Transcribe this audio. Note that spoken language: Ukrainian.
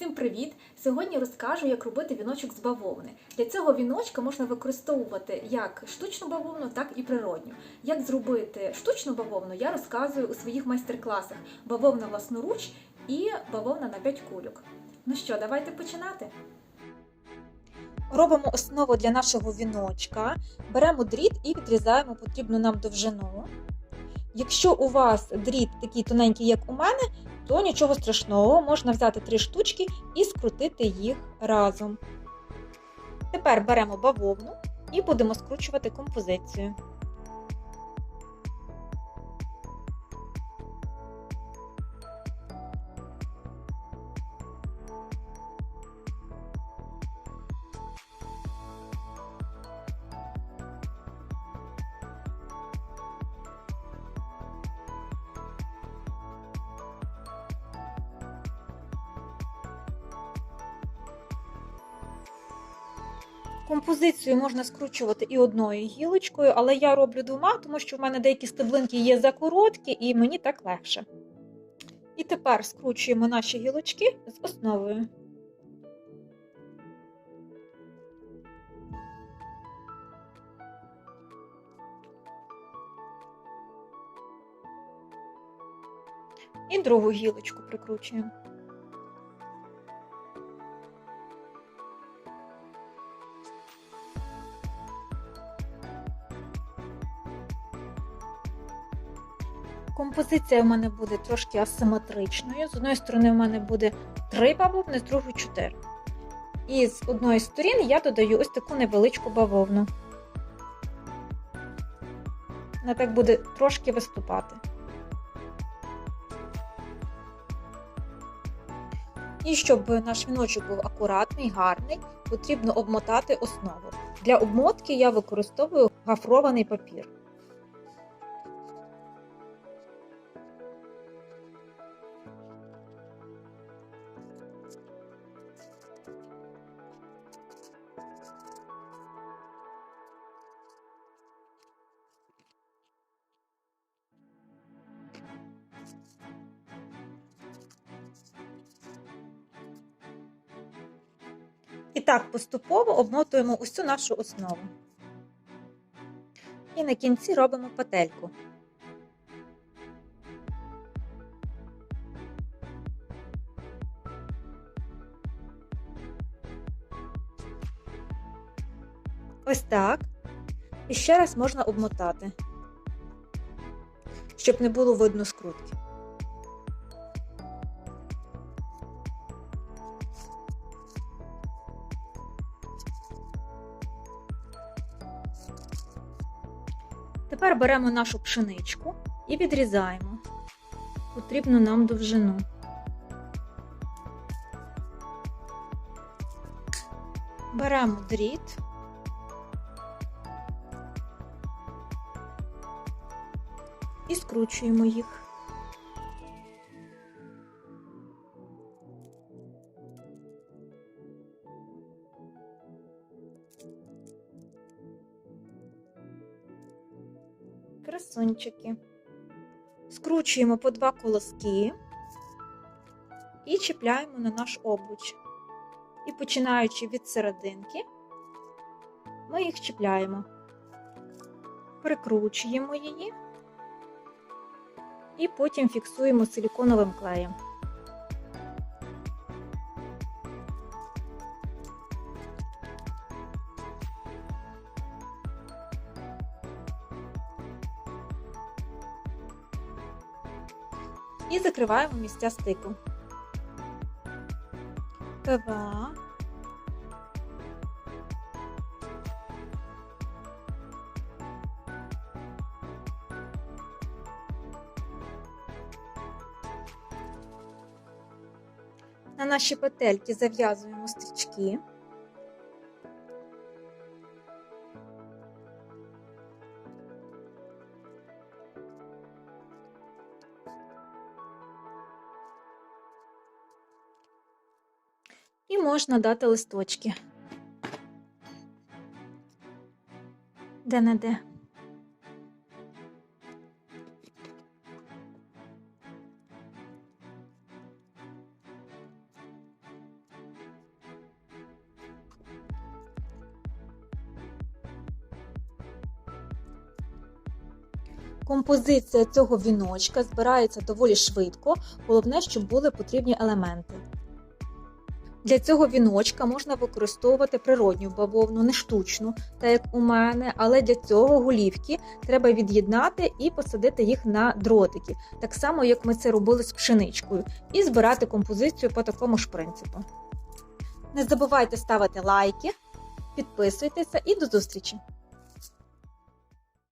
Усім привіт! Сьогодні розкажу, як робити віночок з бавовни. Для цього віночка можна використовувати як штучну бавовну, так і природню. Як зробити штучну бавовну, я розказую у своїх майстер-класах: бавовна власноруч і бавовна на 5 кульок. Ну що, давайте починати. Робимо основу для нашого віночка, беремо дріт і відрізаємо потрібну нам довжину. Якщо у вас дріт такий тоненький, як у мене, то нічого страшного, можна взяти три штучки і скрутити їх разом. Тепер беремо бавовну і будемо скручувати композицію. Композицію можна скручувати і одною гілочкою, але я роблю двома, тому що в мене деякі стеблинки є закороткі і мені так легше. І тепер скручуємо наші гілочки з основою. І другу гілочку прикручуємо. Композиція в мене буде трошки асиметричною. З одної сторони, в мене буде три бавовни, з другої чотири. І з одної сторін я додаю ось таку невеличку бавовну. Вона так буде трошки виступати. І щоб наш віночок був акуратний, гарний, потрібно обмотати основу. Для обмотки я використовую гафрований папір. І так поступово обмотуємо усю нашу основу. І на кінці робимо петельку. Ось так. І ще раз можна обмотати, щоб не було видно скрутки. Тепер беремо нашу пшеничку і відрізаємо потрібну нам довжину. Беремо дріт. І скручуємо їх. Красунчики. Скручуємо по два колоски і чіпляємо на наш обруч. І починаючи від серединки, ми їх чіпляємо, прикручуємо її і потім фіксуємо силіконовим клеєм. І закриваємо місця стику. ПВА. На наші петельки зав'язуємо стрічки. і можна дати листочки. Де не де. Композиція цього віночка збирається доволі швидко, головне, щоб були потрібні елементи. Для цього віночка можна використовувати природню бавовну, не штучну, так як у мене, але для цього голівки треба від'єднати і посадити їх на дротики, так само як ми це робили з пшеничкою, і збирати композицію по такому ж принципу. Не забувайте ставити лайки, підписуйтеся і до зустрічі!